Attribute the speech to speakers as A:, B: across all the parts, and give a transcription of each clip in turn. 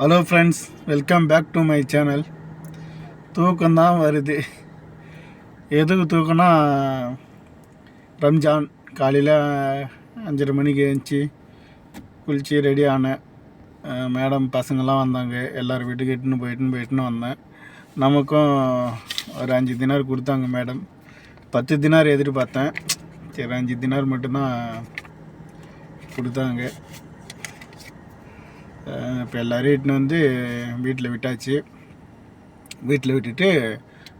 A: Hello friends welcome back to my channel தூக்கம்தான் வருது. எதுக்கு தூக்கம்னா ரம்ஜான் காலையில் அஞ்சரை மணிக்கு எழுந்துச்சி குளித்து ரெடி ஆனேன். மேடம் பசங்கள்லாம் வந்தாங்க. எல்லோரும் வீட்டுக்கு இட்டுன்னு போயிட்டுன்னு போயிட்டுன்னு வந்தேன். நமக்கும் ஒரு அஞ்சு தினார் கொடுத்தாங்க மேடம் பத்து தினார் எதிர்பார்த்தேன். சரி அஞ்சு தினார் மட்டும்தான் கொடுத்தாங்க. இப்போ எல்லோரும் இட்டுன்னு வந்து வீட்டில் விட்டாச்சு. வீட்டில் விட்டுட்டு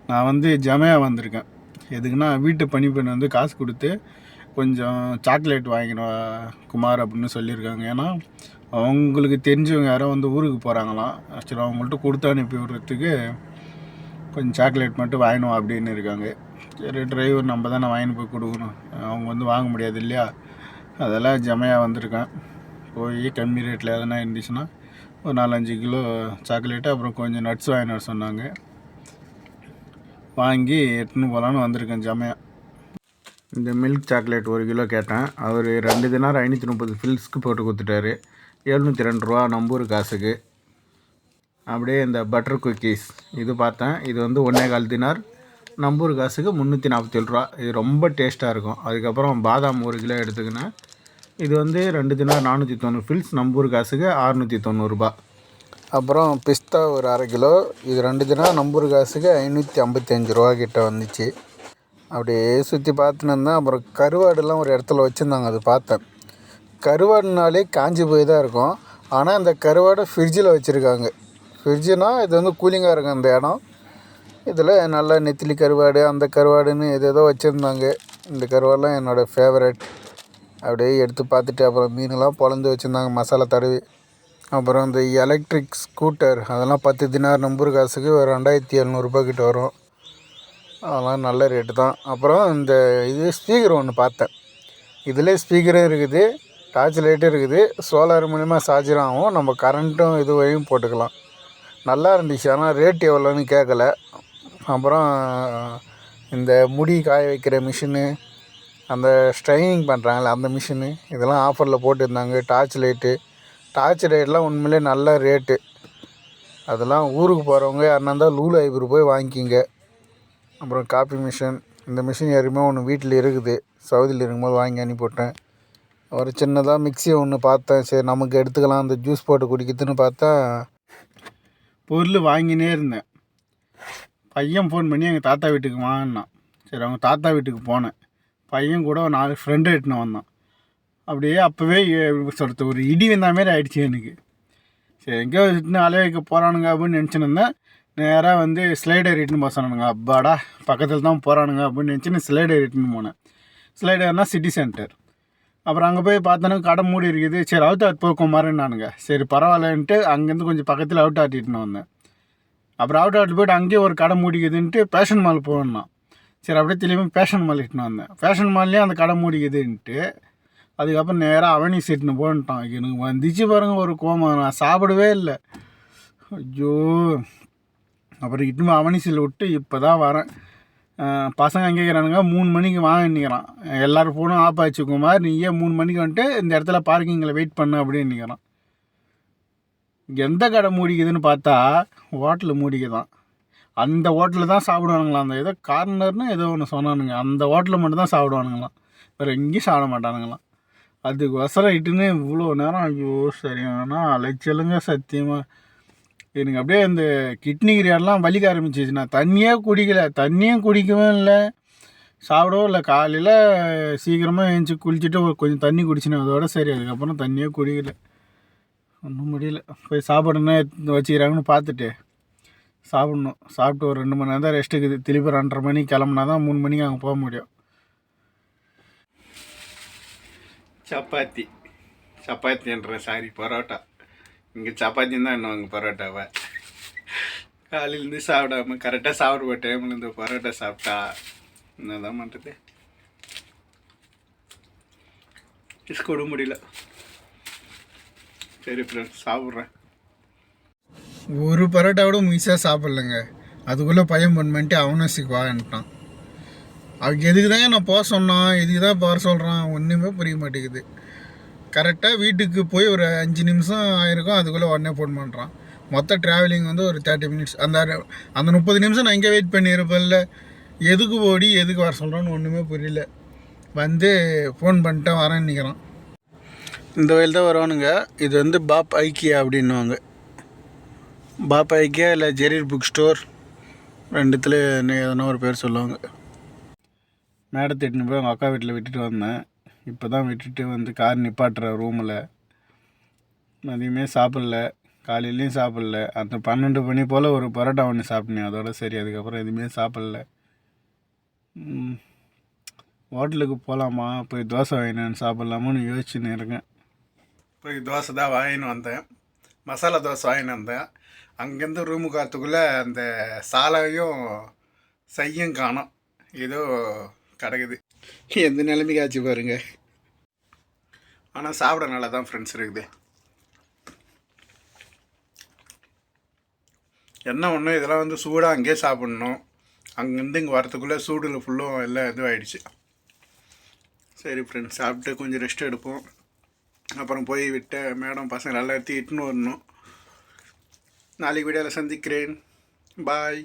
A: நான் வந்து ஜமையாக வந்திருக்கேன். எதுக்குன்னா வீட்டு பணிப்பெண் வந்து காசு கொடுத்து கொஞ்சம் சாக்லேட் வாங்கினு குமார் அப்படின்னு சொல்லியிருக்காங்க. ஏன்னா அவங்களுக்கு தெரிஞ்சவங்க யாரோ வந்து ஊருக்கு போகிறாங்களாம் சரி அவங்கள்ட்ட கொடுத்து அனுப்பி விடுறதுக்கு கொஞ்சம் சாக்லேட் மட்டும் வாங்கினோம் அப்படின்னு இருக்காங்க. சரி டிரைவர் நம்ம தானே வாங்கின்னு போய் கொடுக்கணும். அவங்க வந்து வாங்க முடியாது இல்லையா? அதெல்லாம் ஜமையாக வந்திருக்கேன். போய் கம்மி ரேட்டில் எதனா இருந்துச்சுன்னா ஒரு நாலஞ்சு கிலோ சாக்லேட்டு அப்புறம் கொஞ்சம் நட்ஸ் வாங்கிட்டு சொன்னாங்க. வாங்கி எட்டுன்னு போகலான்னு வந்திருக்கேன் ஜமையா. இந்த மில்க் சாக்லேட் ஒரு கிலோ கேட்டேன். அவர் ரெண்டு தினார் ஐநூற்றி முப்பது ஃபில்ஸ்க்கு போட்டு கொடுத்துட்டாரு. எழுநூற்றி ரெண்டு ரூபா நம்பூர் காசுக்கு. அப்படியே இந்த பட்டர் குக்கீஸ் இது பார்த்தேன். இது வந்து ஒன்றே கால் தினார். நம்பூர் காசுக்கு முந்நூற்றி நாற்பத்தேழு ரூபா. இது ரொம்ப டேஸ்ட்டாக இருக்கும். அதுக்கப்புறம் பாதாம் ஒரு கிலோ எடுத்துக்கினேன். இது வந்து ரெண்டு தினம் நானூற்றி தொண்ணூறு ஃபில்ஸ் நம்பூர் காசுக்கு அறுநூற்றி தொண்ணூறுரூபா அப்புறம் பிஸ்தா ஒரு அரை கிலோ. இது ரெண்டு தினம் நம்பூர் காசுக்கு ஐநூற்றி ஐம்பத்தஞ்சு ரூபா கிட்ட வந்துச்சு. அப்படியே சுற்றி பார்த்துன்னு இருந்தேன் அப்புறம் கருவாடுலாம் ஒரு இடத்துல வச்சுருந்தாங்க அது பார்த்தேன். கருவாடுனாலே காஞ்சி போய் தான் இருக்கும். ஆனால் இந்த கருவாடை ஃப்ரிட்ஜில் வச்சுருக்காங்க. ஃப்ரிட்ஜுனால் இது வந்து கூலிங்காக இருக்கும் அந்த இடம். இதில் நல்லா நெத்திலி கருவாடு அந்த கருவாடுன்னு எது ஏதோ வச்சுருந்தாங்க. இந்த கருவாடெலாம் என்னோடய ஃபேவரட் அப்படியே எடுத்து பார்த்துட்டு அப்புறம் மீனெல்லாம் பொழந்து வச்சுருந்தாங்க. மசாலா தடவி. அப்புறம் இந்த எலக்ட்ரிக் ஸ்கூட்டர் அதெல்லாம் பத்து தினார் நம்பர் காசுக்கு ஒரு ரெண்டாயிரத்தி எழுநூறுபா கிட்ட வரும். அதெல்லாம் நல்ல ரேட்டு தான். அப்புறம் இந்த இது ஸ்பீக்கர் ஒன்று பார்த்தேன். இதில் ஸ்பீக்கரும் இருக்குது டார்ச் லைட்டும் இருக்குது. சோலார் மூலிமா சார்ஜரும் ஆகும் நம்ம கரண்ட்டும் இது வழியும் போட்டுக்கலாம். நல்லா இருந்துச்சு. ஆனால் ரேட் எவ்வளோன்னு கேட்கல அப்புறம் இந்த முடி காய வைக்கிற மிஷினு அந்த ஸ்ட்ரைனிங் பண்ணுறாங்கல்ல அந்த மிஷினு இதெல்லாம் ஆஃபரில் போட்டிருந்தாங்க டார்ச் லைட்டு டார்ச் லைட்லாம் உண்மையிலே நல்ல ரேட்டு அதெல்லாம் ஊருக்கு போகிறவங்க யாருனா இருந்தால் லூலு ஐபர் போய் வாங்கிக்கிங்க. அப்புறம் காப்பி மிஷின் இந்த மிஷின் யாருமே ஒன்று வீட்டில் இருக்குது. சவுதியில் இருக்கும்போது வாங்கி அனுப்பிவிட்டேன். ஒரு சின்னதாக மிக்சி ஒன்று பார்த்தேன். சரி நமக்கு எடுத்துக்கலாம். அந்த ஜூஸ் போட்டு குடிக்கிறதுன்னு பார்த்தா பொருள் வாங்கினே இருந்தேன். பையன் ஃபோன் பண்ணி எங்கள் தாத்தா வீட்டுக்கு வாங்கினான். சரி அவங்க தாத்தா வீட்டுக்கு போனேன். பையன் கூட ஒரு நாலு ஃப்ரெண்டு எட்டுன்னு வந்தான். அப்படியே அப்போவே சொல்கிறது ஒரு இடி வந்த மாதிரி ஆயிடுச்சு எனக்கு. சரி எங்கேயோ இட்டுன்னு அலைய வைக்க போகிறானுங்க அப்படின்னு நினச்சின்னு நேராக வந்து ஸ்லைடர் இட்டுன்னு போக அப்பாடா பக்கத்தில் தான் போகிறானுங்க அப்படின்னு நினச்சி ஸ்லைடர் இட்டுன்னு போனேன். ஸ்லைடர்னால் சிட்டி சென்டர் அப்புறம் அங்கே போய் பார்த்தோன்னா கடை மூடி இருக்குது. சரி அவுட் ஆட் போக்கும் மாறினானுங்க சரி பரவாயில்லன்ட்டு அங்கேருந்து கொஞ்சம் பக்கத்தில் அவுட் ஆட்டிட்டுன்னு வந்தேன். அப்புறம் அவுட் ஆட் போய்ட்டு அங்கேயே ஒரு கடை மூடிக்குதுன்ட்டு பேஷன் மால் போகணும் சரி அப்படியே திரும்பி ஃபேஷன் மால் இட்டுன்னு வந்தேன். ஃபேஷன் மால்லேயே அந்த கடை மூடிக்குதுன்ட்டு அதுக்கப்புறம் நேராக அவனி செட்டுன்னு போன்ட்டான். எனக்கு வந்துச்சு பாருங்க ஒரு கோமம் நான் சாப்பிடவே இல்லை. ஐயோ. அப்புறம் இட்டுமே அவனிசில் விட்டு இப்போ தான் வரேன் பசங்க எங்கே இருக்கிறானுங்க மூணு மணிக்கு வாங்கிக்கிறான் எல்லோரும் ஃபோனும் ஆஃப் ஆச்சு குமார் நீ ஏன் மூணு மணிக்கு வந்துட்டு இந்த இடத்துல பார்க்கிங்கில் வெயிட் பண்ணு அப்படின்னு நிற்கிறான் எந்த கடை மூடிக்குதுன்னு பார்த்தா ஹோட்டலு மூடிக்குதான். அந்த ஹோட்டலில் தான் சாப்பிடுவானுங்களாம். அந்த ஏதோ கார்னர்னு ஏதோ ஒன்று சொன்னானுங்க. அந்த ஹோட்டலில் மட்டும் தான் சாப்பிடுவானுங்களாம். வேறு எங்கேயும் சாப்பிட மாட்டானுங்களாம். அதுக்கு ஒசரம் இட்டுன்னு இவ்வளோ நேரம் ஐயோ சரியானா அலைச்சலுங்க சத்தியமாக எனக்கு அப்படியே இந்த கிட்னி கிரியாடெலாம் வலிக்க ஆரம்பிச்சிச்சு நான் தண்ணியே குடிக்கல. தண்ணியும் குடிக்கவும் இல்லை. சாப்பிடவும் இல்லை. காலையில் சீக்கிரமாக எழுந்துச்சி குளிச்சுட்டு ஒரு கொஞ்சம் தண்ணி குடிச்சினேன். அதோட சரி அதுக்கப்புறம் தண்ணியே குடிக்கல. ஒன்றும் முடியல. போய் சாப்பாடுன்னா எடுத்து வச்சுக்கிறாங்கன்னு பார்த்துட்டு சாப்பிட்ணும். சாப்பிட்டு ஒரு ரெண்டு மணி நேரம் தான் ரெஸ்ட் இருக்குது. திருப்பி ரெண்டரை மணிக்கு கிளம்புனா தான் மூணு மணிக்கு அங்கே போக முடியும். சப்பாத்தி. சப்பாத்தின்ற சாரி பரோட்டா. இங்கே சப்பாத்தின்னு தான் என்ன பரோட்டாவை. காலையிலேருந்து சாப்பிடாம கரெக்டாக சாப்பிடுவ டைமில் இந்த பரோட்டா சாப்பிட்டா என்னதான் பண்ணுறது கூட முடியல. சரி ஃப்ரெண்ட்ஸ் சாப்பிட்றேன். ஒரு பரோட்டா கூட முயற்சியாக சாப்பிட்லங்க. அதுக்குள்ளே பையன் பண்ண பண்ணிட்டு அவனும் சிக்குவான்ட்டான் அவங்க எதுக்கு தான் நான் போக சொன்னான்? எதுக்கு தான் போக சொல்கிறான் ஒன்றுமே புரிய மாட்டேங்குது. கரெக்டாக வீட்டுக்கு போய் ஒரு அஞ்சு நிமிஷம் ஆயிருக்கும். அதுக்குள்ளே உடனே ஃபோன் பண்ணுறான் மொத்த ட்ராவலிங் வந்து ஒரு தேர்ட்டி மினிட்ஸ் அந்த அந்த முப்பது நிமிஷம் நான் இங்கே வெயிட் பண்ணியிருப்பேன்ல. எதுக்கு ஓடி எதுக்கு வர சொல்கிறோன்னு ஒன்றுமே புரியல. வந்து ஃபோன் பண்ணிட்டேன் வரேன்னு நிற்கிறான் இந்த வயல் தான் வருவானுங்க. இது வந்து பாப் ஐக்கியா அப்படின்னுவாங்க. பாப்பாய்க்கே இல்லை ஜெரீர் புக் ஸ்டோர்? ரெண்டுத்துல எதனா ஒரு பேர் சொல்லுவாங்க. மேடத்தை எட்டுன்னு போய் அவங்க அக்கா வீட்டில் விட்டுட்டு வந்தேன். இப்போ தான் விட்டுட்டு வந்து கார் நிப்பாட்டுற ரூமில் மதியமே சாப்பிடல. காலையிலையும் சாப்பிடல. அந்த பன்னெண்டு மணி போல் ஒரு பரோட்டா ஒன்று சாப்பிட்டேன். அதோட சரி அதுக்கப்புறம் எதுவுமே சாப்பிடல. ஹோட்டலுக்கு போகலாமா போய் தோசை வாங்கினு சாப்பிட்லாமான்னு யோசிச்சுன்னு இருக்கேன். போய் தோசை தான் வாங்கின்னு வந்தேன். மசாலா தோசை வாங்கின்னு வந்தேன். அங்கேருந்து ரூமுக்கு வரத்துக்குள்ளே அந்த சாலையும் சையும் காணோம். ஏதோ கிடக்குது. எந்த நிலைமைக்கு ஆச்சு பாருங்க. ஆனால் சாப்பிட நல்லா தான் ஃப்ரெண்ட்ஸ் இருக்குது. என்ன ஒன்று இதெல்லாம் வந்து சூடாக அங்கேயே சாப்பிட்ணும். அங்கேருந்து இங்கே வரத்துக்குள்ளே சூடில் ஃபுல்லும் எல்லாம் இதுவாகிடுச்சு சரி ஃப்ரெண்ட்ஸ் சாப்பிட்டு கொஞ்சம் ரெஸ்ட் எடுப்போம். அப்புறம் போய் விட்ட மேடம் பசங்க நல்லா எடுத்து இட்டுன்னு வரணும். நாளைக்கு வீடியோவில் சந்திக்கிறேன். பாய்